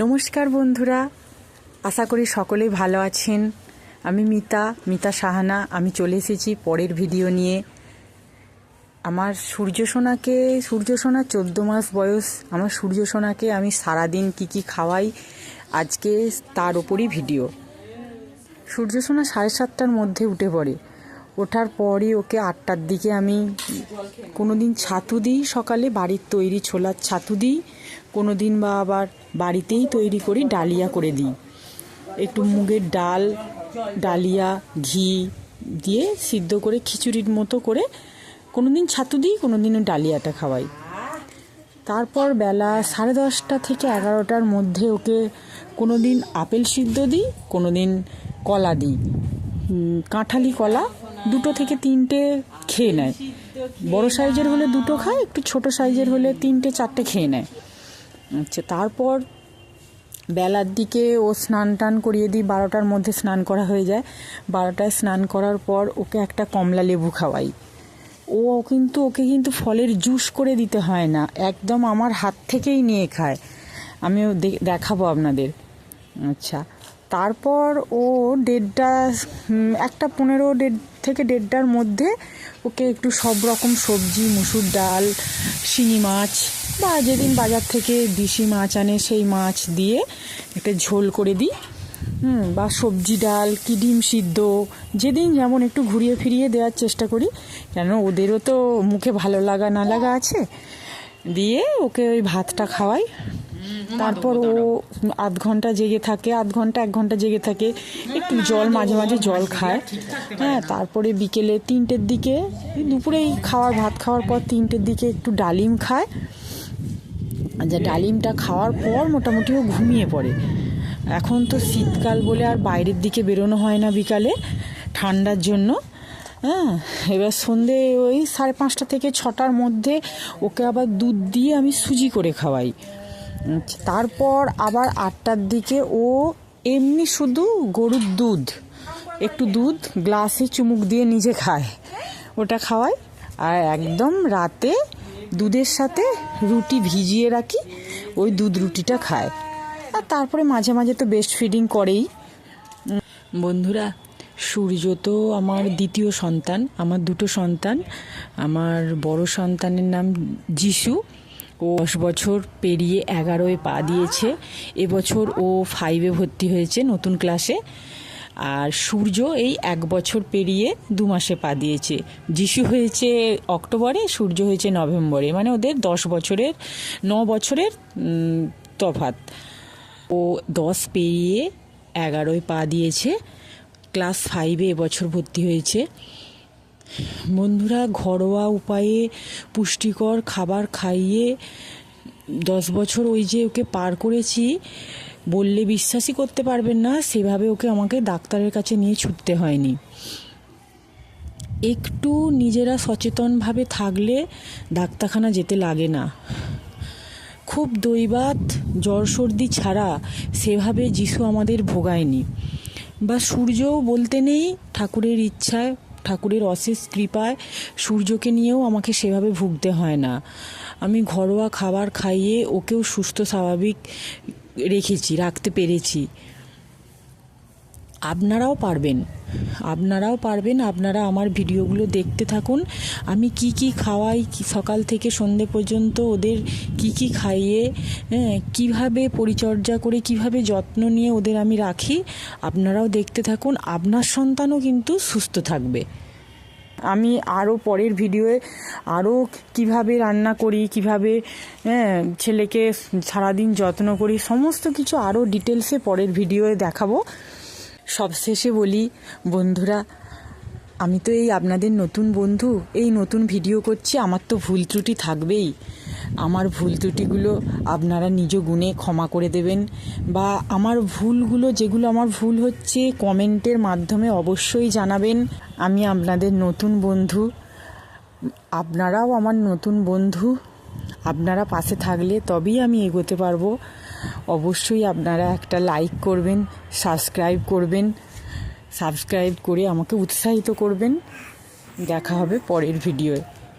নমস্কার বন্ধুরা, আশা করি সকলেই ভালো আছেন। আমি মিতা মিতা সাহানা, আমি চলে এসেছি পরের ভিডিও নিয়ে। আমার সূর্যসোনাকে সূর্যসোনা চোদ্দ মাস বয়স, আমার সূর্যসোনাকে আমি সারাদিন কি কি খাওয়াই, আজকে তার ওপরই ভিডিও। সূর্যসোনা সাড়ে সাতটার মধ্যে উঠে পড়ে। ওঠার পরই ওকে আটটার দিকে আমি কোনো দিন ছাতু দিই, সকালে বাড়ির তৈরি ছোলার ছাতু দিই কোনো দিন বা আবার বাড়িতেই তৈরি করি, ডালিয়া করে দিই। একটু মুগের ডাল, ডালিয়া, ঘি দিয়ে সিদ্ধ করে খিচুড়ির মতো করে কোনো দিন ছাতু দিই কোনো দিনও ডালিয়াটা খাওয়াই। তারপর বেলা সাড়ে দশটা থেকে এগারোটার মধ্যে ওকে কোনো দিন আপেল সিদ্ধ দিই কোনো দিন কলা দিই। কাঁঠালি কলা দুটো থেকে তিনটে খেয়ে নেয়। বড় সাইজের হলে দুটো খায়, একটু ছোট সাইজের হলে তিনটে চারটে খেয়ে নেয়। আচ্ছা তারপর বেলার দিকে ও স্নান টান করিয়ে দিই, বারোটার মধ্যে স্নান করা হয়ে যায়। বারোটায় স্নান করার পর ওকে একটা কমলা লেবু খাওয়াই। ও কিন্তু, ওকে কিন্তু ফলের জুস করে দিতে হয় না, একদম আমার হাত থেকেই নিয়ে খায়। আমিও দে- দেখাবো আপনাদের। আচ্ছা তারপর ও দেড়টা একটা পনেরো দেড়, থেকে দেড়টার মধ্যে ওকে একটু সব রকম সবজি, মুসুর ডাল, শিঙি মাছ বা যেদিন বাজার থেকে দেশি মাছ আনে সেই মাছ দিয়ে একটা ঝোল করে দিই। হুম বা সবজি ডাল কি ডিম সিদ্ধ যেদিন যেমন একটু ঘুরিয়ে ফিরিয়ে দেওয়ার চেষ্টা করি কেন ওদেরও তো মুখে ভালো লাগা না লাগা আছে। দিয়ে ওকে ওই ভাতটা খাওয়াই। তারপর ও আধ ঘণ্টা জেগে থাকে আধ ঘণ্টা এক ঘণ্টা জেগে থাকে একটু জল মাঝে মাঝে জল খায়। হ্যাঁ তারপরে বিকেলে তিনটের দিকে দুপুরেই খাওয়ার ভাত খাওয়ার পর তিনটের দিকে একটু ডালিম খায়। যা ডালিমটা খাওয়ার পর মোটামুটি ও ঘুমিয়ে পড়ে। এখন তো শীতকাল বলে আর বাইরের দিকে বেরোনো হয় না বিকালে, ঠান্ডার জন্য। হ্যাঁ এবার সন্ধে ওই সাড়ে পাঁচটা থেকে ছটার মধ্যে ওকে আবার দুধ দিয়ে আমি সুজি করে খাওয়াই। তারপর আবার আটটার দিকে ও এমনি শুধু গরুর দুধ, একটু দুধ, গ্লাসে চুমুক দিয়ে নিজে খায়। ওটা খাওয়াই আর একদম রাতে দুধের সাথে রুটি ভিজিয়ে রাখি, ওই দুধ রুটিটা খায়। আর তারপরে মাঝে মাঝে তো বেস্ট ফিডিং করেই। বন্ধুরা, সূর্য তো আমার দ্বিতীয় সন্তান, আমার দুটো সন্তান। আমার বড় সন্তানের নাম যিশু। ও দশ বছর পেরিয়ে এগারোয় পা দিয়েছে। এবছর ও ফাইভে ভর্তি হয়েছে নতুন ক্লাসে আর সূর্য এই এক বছর পেরিয়ে দু মাসে পা দিয়েছে। যিশু হয়েছে অক্টোবরে, সূর্য হয়েছে নভেম্বরে মানে ওদের দশ বছরের, ন বছরের তফাত ও দশ পেরিয়ে এগারোয় পা দিয়েছে। ক্লাস ফাইভে এবছর ভর্তি হয়েছে। বন্ধুরা, ঘরোয়া উপায়ে পুষ্টিকর খাবার খাইয়ে দশ বছর ওই যে ওকে পার করেছি বললে বিশ্বাসই করতে পারবেন না, সেভাবে ওকে আমাকে ডাক্তারের কাছে নিয়ে ছুটতে হয়নি। একটু নিজেরা সচেতনভাবে থাকলে ডাক্তারখানা যেতে লাগে না। খুব দৈবাত জ্বর সর্দি ছাড়া সেভাবে যিশু আমাদের ভোগায়নি। বা সূর্যও বলতে নেই, ঠাকুরের ইচ্ছায়, ঠাকুরের অশেষ কৃপায় সূর্যকে নিয়েও আমাকে সেভাবে ভুগতে হয় না। আমি ঘরোয়া খাবার খাইয়ে ওকেও সুস্থ, স্বাভাবিক রেখেছি রাখতে পেরেছি। আপনারাও পারবেন। আপনারাও পারবেন আপনারা আমার ভিডিওগুলো দেখতে থাকুন। আমি কি কি খাওয়াই সকাল থেকে সন্ধে পর্যন্ত ওদের কি কি খাইয়ে হ্যাঁ, কীভাবে পরিচর্যা করে কীভাবে যত্ন নিয়ে ওদের আমি রাখি আপনারাও দেখতে থাকুন। আপনার সন্তানও কিন্তু সুস্থ থাকবে। আমি আরও পরের ভিডিওয়ে আরও কীভাবে রান্না করি কীভাবে হ্যাঁ, ছেলেকে সারাদিন যত্ন করি সমস্ত কিছু আরও ডিটেলসে পরের ভিডিওয়ে দেখাবো। সবশেষে বলি বন্ধুরা আমি তো এই আপনাদের নতুন বন্ধু এই নতুন ভিডিও করছি আমার তো ভুল ত্রুটি থাকবেই। আমার ভুল ত্রুটিগুলো আপনারা নিজ গুণে ক্ষমা করে দেবেন বা আমার ভুলগুলো যেগুলো আমার ভুল হচ্ছে কমেন্টের মাধ্যমে অবশ্যই জানাবেন। আমি আপনাদের নতুন বন্ধু। আপনারাও আমার নতুন বন্ধু। আপনারা পাশে থাকলে তবেই আমি এগোতে পারব। অবশ্যই আপনারা একটা লাইক করবেন, সাবস্ক্রাইব করবেন, সাবস্ক্রাইব করে আমাকে উৎসাহিত করবেন। দেখা হবে পরের ভিডিওয়ে।